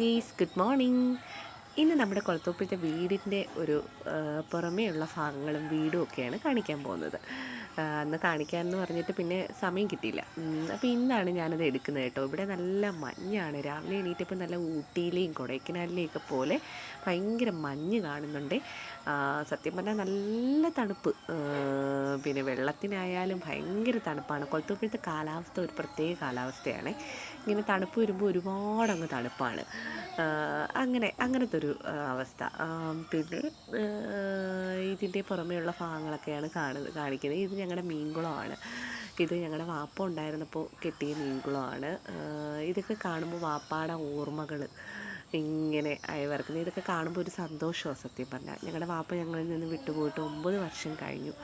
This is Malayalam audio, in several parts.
Guys good morning. ഇന്ന് നമ്മുടെ കുളത്തൂപ്പത്തെ വീടിന്റെ ഒരു പുറമേയുള്ള ഭാഗങ്ങളും വീടും ഒക്കെയാണ് കാണിക്കാൻ പോകുന്നത്. അന്ന് കാണിക്കാൻ എന്ന് പറഞ്ഞിട്ട് പിന്നെ സമയം കിട്ടിയില്ല. അപ്പോൾ ഇന്നാണ് ഞാനത് എടുക്കുന്നത് കേട്ടോ. ഇവിടെ നല്ല മഞ്ഞാണ്. രാവിലെ എണീറ്റപ്പോൾ നല്ല ഊട്ടിയിലെയും കൊടൈക്കനാലിലെയും ഒക്കെ പോലെ ഭയങ്കര മഞ്ഞ് കാണുന്നുണ്ട്. സത്യം പറഞ്ഞാൽ നല്ല തണുപ്പ്. പിന്നെ വെള്ളത്തിനായാലും ഭയങ്കര തണുപ്പാണ്. കൊളത്തൂപ്പഴത്തെ കാലാവസ്ഥ ഒരു പ്രത്യേക കാലാവസ്ഥയാണ്. ഇങ്ങനെ തണുപ്പ് വരുമ്പോൾ ഒരുപാട് അങ്ങ് തണുപ്പാണ് അങ്ങനെ അങ്ങനത്തെ ഒരു അവസ്ഥ. പിന്നെ ഇതിന്റെ പുറമേയുള്ള ഭാഗങ്ങളൊക്കെയാണ് കാണുന്നത് കാണിക്കുന്നത്. ഇത് ഞങ്ങളുടെ മീൻകുളമാണ്. ഇത് ഞങ്ങളുടെ വാപ്പ ഉണ്ടായിരുന്നപ്പോൾ കെട്ടിയ മീൻകുളമാണ്. ഇതൊക്കെ കാണുമ്പോൾ വാപ്പാടെ ഓർമ്മകൾ ഇങ്ങനെ അയവർക്കുന്നത് ഇതൊക്കെ കാണുമ്പോൾ ഒരു സന്തോഷമാണ് സത്യം പറഞ്ഞാൽ. ഞങ്ങളുടെ വാപ്പ ഞങ്ങളിൽ നിന്ന് വിട്ടുപോയിട്ട് ഒമ്പത് വർഷം കഴിഞ്ഞു.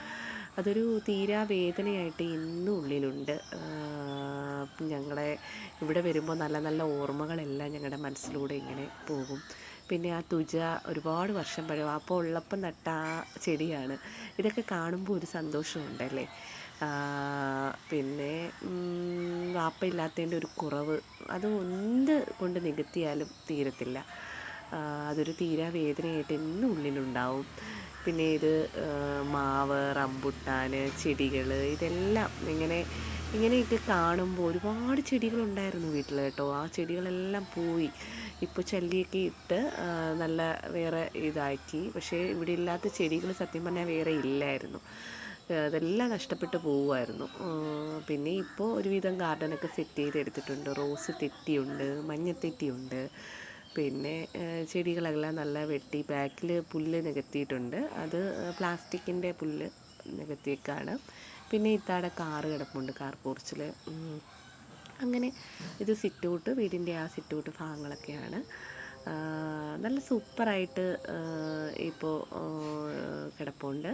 അതൊരു തീരാ വേദനയായിട്ട് ഇന്നും ഉള്ളിലുണ്ട്. ഞങ്ങളെ ഇവിടെ വരുമ്പോൾ നല്ല നല്ല ഓർമ്മകളെല്ലാം ഞങ്ങളുടെ മനസ്സിലൂടെ ഇങ്ങനെ പോകും. പിന്നെ ആ തുജ ഒരുപാട് വർഷം പഴയ വാപ്പ ഉള്ളപ്പം നട്ട ആ ചെടിയാണ്. ഇതൊക്കെ കാണുമ്പോൾ ഒരു സന്തോഷമുണ്ടല്ലേ പിന്നെ വാപ്പ ഇല്ലാത്തതിന്റെ ഒരു കുറവ് അത് എന്ത് കൊണ്ട് നികത്തിയാലും തീരത്തില്ല. അതൊരു തീരാ വേദനയായിട്ട് എന്നും ഉള്ളിലുണ്ടാവും. പിന്നെ ഇത് മാവ് റംബുട്ടാൻ ചെടികൾ ഇതെല്ലാം ഇങ്ങനെ ഇങ്ങനെയൊക്കെ കാണുമ്പോൾ ഒരുപാട് ചെടികളുണ്ടായിരുന്നു വീട്ടിൽ കേട്ടോ. ആ ചെടികളെല്ലാം പോയി. ഇപ്പോൾ ചല്ലിയൊക്കെ ഇട്ട് നല്ല വേറെ ഇതാക്കി. പക്ഷേ ഇവിടെ ഇല്ലാത്ത ചെടികൾ സത്യം പറഞ്ഞാൽ വേറെ ഇല്ലായിരുന്നു. അതെല്ലാം നഷ്ടപ്പെട്ടു പോവുമായിരുന്നു. പിന്നെ ഇപ്പോൾ ഒരുവിധം ഗാർഡനൊക്കെ സെറ്റ് ചെയ്തെടുത്തിട്ടുണ്ട്. റോസ് തെറ്റിയുണ്ട് മഞ്ഞത്തെറ്റിയുണ്ട് പിന്നെ ചെടികളെല്ലാം നല്ല വെട്ടി ബാക്കിൽ പുല്ല് നികത്തിയിട്ടുണ്ട്. അത് പ്ലാസ്റ്റിക്കിന്റെ പുല്ല് നികത്തിയേക്കാണ്. പിന്നെ ഇത്താടെ കാറ് കിടപ്പുണ്ട് കാർ പോർച്ചിൽ അങ്ങനെ ഇത് സിറ്റൗട്ട് വീടിന്റെ ആ സിറ്റൗട്ട് ഭാഗങ്ങളൊക്കെയാണ്. നല്ല സൂപ്പറായിട്ട് ഇപ്പോൾ കിടപ്പുണ്ട്.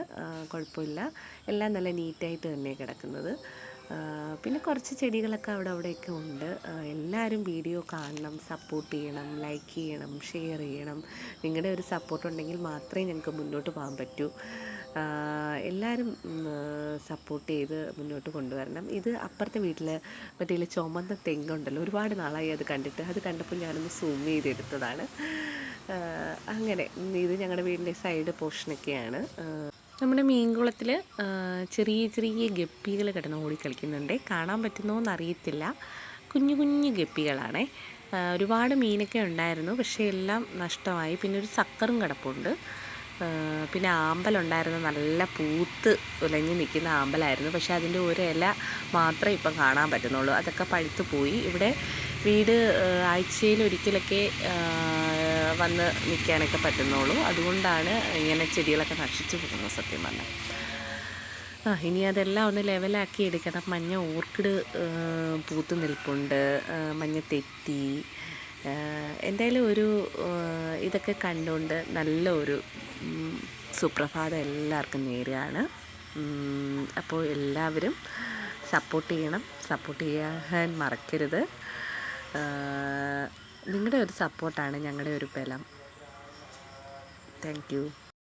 കുഴപ്പമില്ല. എല്ലാം നല്ല നീറ്റായിട്ട് തന്നെ കിടക്കുന്നത്. പിന്നെ കുറച്ച് ചെടികളൊക്കെ അവിടെ അവിടെയൊക്കെ ഉണ്ട്. എല്ലാവരും വീഡിയോ കാണണം സപ്പോർട്ട് ചെയ്യണം ലൈക്ക് ചെയ്യണം ഷെയർ ചെയ്യണം. നിങ്ങളുടെ ഒരു സപ്പോർട്ട് ഉണ്ടെങ്കിൽ മാത്രമേ ഞങ്ങൾക്ക് മുന്നോട്ട് പോകാൻ പറ്റൂ. എല്ലാവരും സപ്പോർട്ട് ചെയ്ത് മുന്നോട്ട് കൊണ്ടുവരണം. ഇത് അപ്പുറത്തെ വീട്ടിൽ മറ്റേ ചുമന്ന തെങ്ങുണ്ടല്ലോ ഒരുപാട് നാളായി അത് കണ്ടിട്ട്. അത് കണ്ടപ്പോൾ ഞാനൊന്ന് സൂം ചെയ്തെടുത്തതാണ്. അങ്ങനെ ഇത് ഞങ്ങളുടെ വീടിന്റെ സൈഡ് പോർഷനൊക്കെയാണ് നമ്മുടെ മീൻകുളത്തിൽ ചെറിയ ചെറിയ ഗപ്പികൾ കിടന്ന് ഓടിക്കളിക്കുന്നുണ്ട് കാണാൻ പറ്റുന്നോ എന്നറിയത്തില്ല കുഞ്ഞു കുഞ്ഞു ഗപ്പികളാണേ. ഒരുപാട് മീനൊക്കെ ഉണ്ടായിരുന്നു. പക്ഷേ എല്ലാം നഷ്ടമായി. പിന്നെ ഒരു സക്കറും കിടപ്പുണ്ട്. പിന്നെ ആമ്പലുണ്ടായിരുന്നു നല്ല പൂത്ത് ഉലഞ്ഞു നിൽക്കുന്ന ആമ്പലായിരുന്നു. പക്ഷേ അതിന്റെ ഒരു ഇല മാത്രമേ ഇപ്പം കാണാൻ പറ്റുന്നുള്ളൂ. അതൊക്കെ പഴുത്തു പോയി. ഇവിടെ വീട് ആഴ്ചയിൽ ഒരിക്കലൊക്കെ വന്ന് നിൽക്കാനൊക്കെ പറ്റുന്നുള്ളൂ. അതുകൊണ്ടാണ് ഇങ്ങനെ ചെടികളൊക്കെ നശിച്ചു പോകുന്നത് സത്യം പറഞ്ഞാൽ. ആ ഇനി അതെല്ലാം ഒന്ന് ലെവലാക്കി എടുക്കണം. മഞ്ഞ ഓർക്കിഡ് പൂത്ത് നിൽപ്പുണ്ട്. മഞ്ഞ തെറ്റി. എന്തായാലും ഒരു ഇതൊക്കെ കണ്ടുകൊണ്ട് നല്ല ഒരു സുപ്രഭാതം എല്ലാവർക്കും നേരെയാണ്. അപ്പോൾ എല്ലാവരും സപ്പോർട്ട് ചെയ്യണം. സപ്പോർട്ട് ചെയ്യാൻ മറക്കരുത്. നിങ്ങളുടെ ഒരു സപ്പോർട്ടാണ് ഞങ്ങളുടെ ഒരു ബലം. താങ്ക്